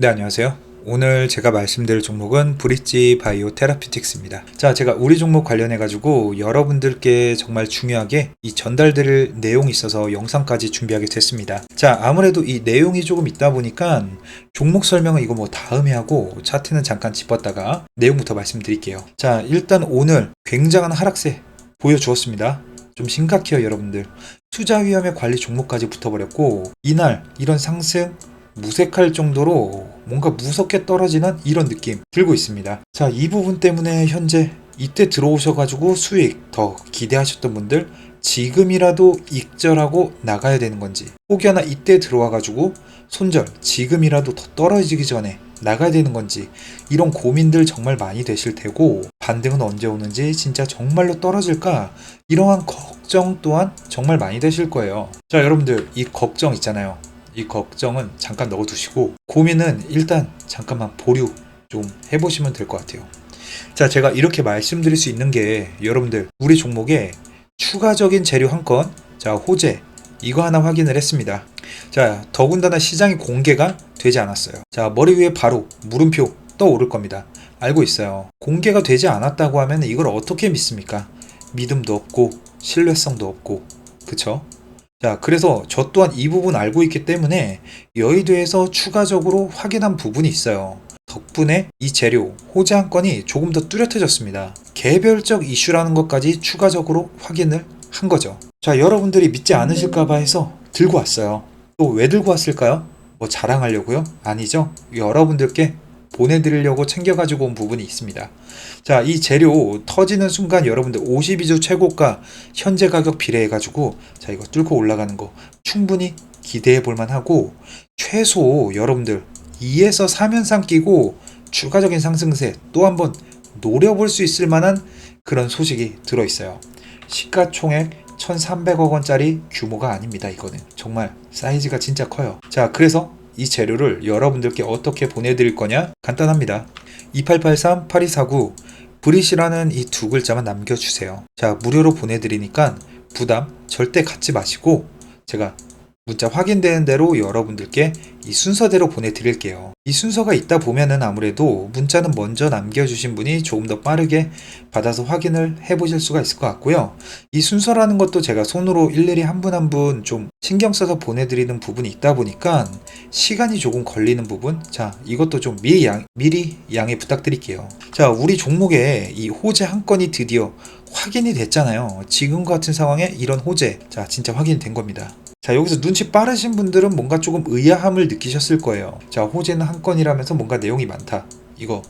네, 안녕하세요. 오늘 제가 말씀드릴 종목은 브릿지 바이오 테라피틱스입니다. 자, 제가 우리 종목 관련해가지고 여러분들께 정말 중요하게 이 전달드릴 내용이 있어서 영상까지 준비하게 됐습니다. 자, 아무래도 이 내용이 조금 있다 보니까 종목 설명은 이거 뭐 다음에 하고 차트는 잠깐 짚었다가 내용부터 말씀드릴게요. 자, 일단 오늘 굉장한 하락세 보여주었습니다. 좀 심각해요, 여러분들. 투자 위험의 관리 종목까지 붙어버렸고, 이날 이런 상승, 무색할 정도로 뭔가 무섭게 떨어지는 이런 느낌 들고 있습니다. 자, 이 부분 때문에 현재 이때 들어오셔가지고 수익 더 기대하셨던 분들 지금이라도 익절하고 나가야 되는 건지 혹여나 이때 들어와가지고 손절 지금이라도 더 떨어지기 전에 나가야 되는 건지 이런 고민들 정말 많이 되실 테고 반등은 언제 오는지 진짜 정말로 떨어질까 이러한 걱정 또한 정말 많이 되실 거예요. 자 여러분들 이 걱정 있잖아요. 이 걱정은 잠깐 넣어두시고 고민은 일단 잠깐만 보류 좀 해보시면 될 것 같아요. 자, 제가 이렇게 말씀드릴 수 있는 게 여러분들 우리 종목에 추가적인 재료 한 건, 자 호재 이거 하나 확인을 했습니다. 자, 더군다나 시장이 공개가 되지 않았어요. 자, 머리 위에 바로 물음표 떠오를 겁니다. 알고 있어요. 공개가 되지 않았다고 하면 이걸 어떻게 믿습니까? 믿음도 없고 신뢰성도 없고 그쵸? 자, 그래서 저 또한 이 부분 알고 있기 때문에 여의도에서 추가적으로 확인한 부분이 있어요. 덕분에 이 재료, 호재 한 건이 조금 더 뚜렷해졌습니다. 개별적 이슈라는 것까지 추가적으로 확인을 한 거죠. 자, 여러분들이 믿지 않으실까봐 해서 들고 왔어요. 또 왜 들고 왔을까요? 뭐 자랑하려고요? 아니죠. 여러분들께 보내드리려고 챙겨가지고 온 부분이 있습니다. 자, 이 재료 터지는 순간 여러분들 52주 최고가 현재 가격 비례해가지고 자, 이거 뚫고 올라가는 거 충분히 기대해 볼만 하고 최소 여러분들 2에서 3연상 끼고 추가적인 상승세 또 한번 노려볼 수 있을 만한 그런 소식이 들어있어요. 시가총액 1,300억 원짜리 규모가 아닙니다. 이거는 정말 사이즈가 진짜 커요. 자, 그래서 이 재료를 여러분들께 어떻게 보내드릴 거냐? 간단합니다. 2883-8249 브릿이라는 이 두 글자만 남겨주세요. 자, 무료로 보내드리니까 부담 절대 갖지 마시고 제가 문자 확인되는 대로 여러분들께 이 순서대로 보내드릴게요. 이 순서가 있다 보면은 아무래도 문자는 먼저 남겨주신 분이 조금 더 빠르게 받아서 확인을 해보실 수가 있을 것 같고요. 이 순서라는 것도 제가 손으로 일일이 한 분 한 분 좀 신경 써서 보내드리는 부분이 있다 보니까 시간이 조금 걸리는 부분, 자, 이것도 좀 미리 양, 미리 양해 부탁드릴게요. 자, 우리 종목에 이 호재 한 건이 드디어 확인이 됐잖아요. 지금 같은 상황에 이런 호재, 자, 진짜 확인이 된 겁니다. 자, 여기서 눈치 빠르신 분들은 뭔가 조금 의아함을 느끼셨을 거예요. 자, 호재는 한 건이라면서 뭔가 내용이 많다. 이거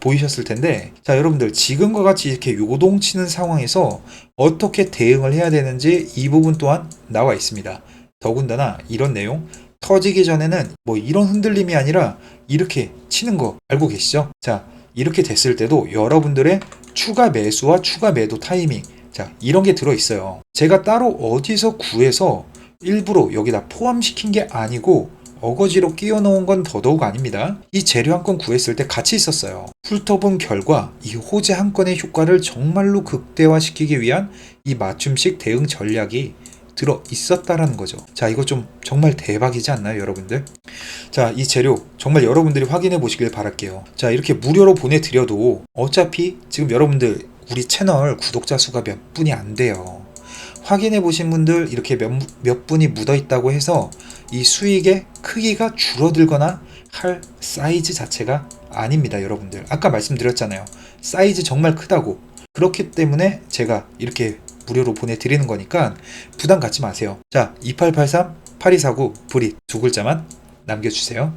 보이셨을 텐데, 자, 여러분들 지금과 같이 이렇게 요동치는 상황에서 어떻게 대응을 해야 되는지 이 부분 또한 나와 있습니다. 더군다나 이런 내용, 터지기 전에는 뭐 이런 흔들림이 아니라 이렇게 치는 거 알고 계시죠? 자, 이렇게 됐을 때도 여러분들의 추가 매수와 추가 매도 타이밍, 자, 이런 게 들어 있어요. 제가 따로 어디서 구해서 일부러 여기다 포함시킨 게 아니고 어거지로 끼워 넣은 건 더더욱 아닙니다. 이 재료 한 건 구했을 때 같이 있었어요. 훑어본 결과 이 호재 한 건의 효과를 정말로 극대화시키기 위한 이 맞춤식 대응 전략이 들어 있었다라는 거죠. 자, 이거 좀 정말 대박이지 않나요, 여러분들? 자, 이 재료 정말 여러분들이 확인해 보시길 바랄게요. 자, 이렇게 무료로 보내드려도 어차피 지금 여러분들 우리 채널 구독자 수가 몇 분이 안 돼요. 확인해 보신 분들 이렇게 몇, 몇 분이 묻어 있다고 해서 이 수익의 크기가 줄어들거나 할 사이즈 자체가 아닙니다, 여러분들. 아까 말씀드렸잖아요. 사이즈 정말 크다고. 그렇기 때문에 제가 이렇게 무료로 보내드리는 거니까 부담 갖지 마세요. 자, 2883 8249 브릿 두 글자만 남겨주세요.